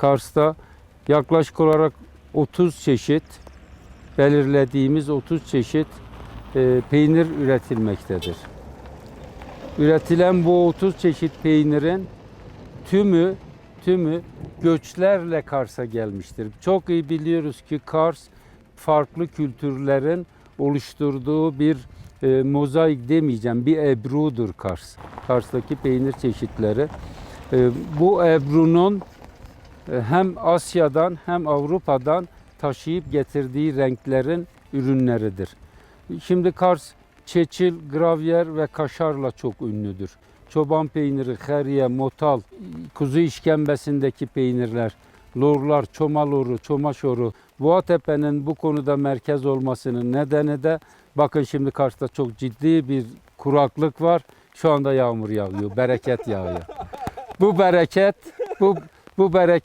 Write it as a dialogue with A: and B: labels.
A: Kars'ta yaklaşık olarak 30 çeşit belirlediğimiz 30 çeşit e, peynir üretilmektedir. Üretilen bu 30 çeşit peynirin tümü tümü göçlerle Kars'a gelmiştir. Çok iyi biliyoruz ki Kars farklı kültürlerin oluşturduğu bir e, mozaik demeyeceğim bir ebrudur Kars. Kars'taki peynir çeşitleri. E, bu ebrunun hem Asya'dan hem Avrupa'dan taşıyıp getirdiği renklerin ürünleridir. Şimdi Kars çeçil, gravyer ve kaşarla çok ünlüdür. Çoban peyniri, heriye, motal, kuzu işkembesindeki peynirler, lorlar, çoma loru, çoma şoru. Boğatepe'nin bu konuda merkez olmasının nedeni de bakın şimdi Kars'ta çok ciddi bir kuraklık var. Şu anda yağmur yağıyor, bereket yağıyor. Bu bereket, bu bu bereket